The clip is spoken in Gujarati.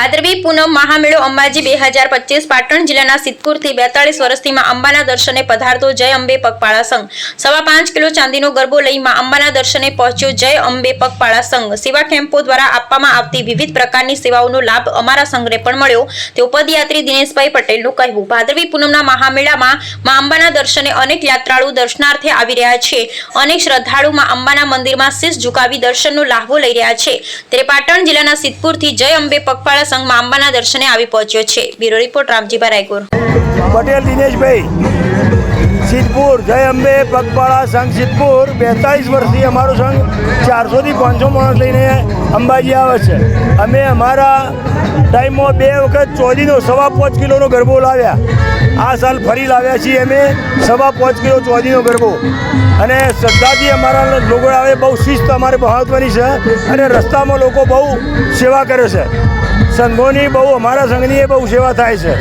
ભાદરવી પૂનમ મહામેળો અંબાજી બે હજાર પચીસ પાટણ જિલ્લાના સિદ્ધપુરથી બેતાળીસ વર્ષથી માં અંબાના દર્શને પધારતો જય અંબે પગપાળા સંઘ. સવા પાંચ કિલો ચાંદીનો ગરબો લઈ માં અંબાના દર્શને પહોંચ્યો જય અંબે પગપાળા સંઘ. સેવા કેમ્પો દ્વારા આપવામાં આવતી વિવિધ પ્રકારની સેવાઓનો લાભ અમારા સંઘને પણ મળ્યો. તેવું પદયાત્રી દિનેશભાઈ પટેલનું કહેવું. ભાદરવી પૂનમના મહામેળામાં માં અંબાના દર્શને અનેક યાત્રાળુ દર્શનાર્થે આવી રહ્યા છે. અનેક શ્રદ્ધાળુ માં અંબાના મંદિરમાં શીશ ઝુકાવી દર્શનનો લાહવો લઈ રહ્યા છે. ત્યારે પાટણ જિલ્લાના સિદ્ધપુરથી જય અંબે પગપાળા સંઘમાં અંબાના દર્શને આવી પહોંચ્યો છે. Bureau report Ramjibhai Raygur. Patel Dineshbhai, Siddhpur, જય અંબે, પગપાળા સંઘ સિદ્ધપુર, બેતાલીસ વર્ષથી અમારો સંઘ ચારસોથી પાંચસો માણસ લઈને અંબાજી આવે છે. અમે અમારા ટાઈમમાં બે વખત ચોદીનો સવા પાંચ કિલોનો ગરબો લાવ્યા. આ સાલ ફરી લાવ્યા છીએ અમે સવા પાંચ કિલો ચોદીનો ગરબો. અને શ્રદ્ધાથી અમારા લોકો આવે બહુ શિસ્ત, અમારે મહત્ત્વની છે અને રસ્તામાં લોકો બહુ સેવા કરે છે. સંઘોની બહુ અમારા સંઘની એ બહુ સેવા થાય છે.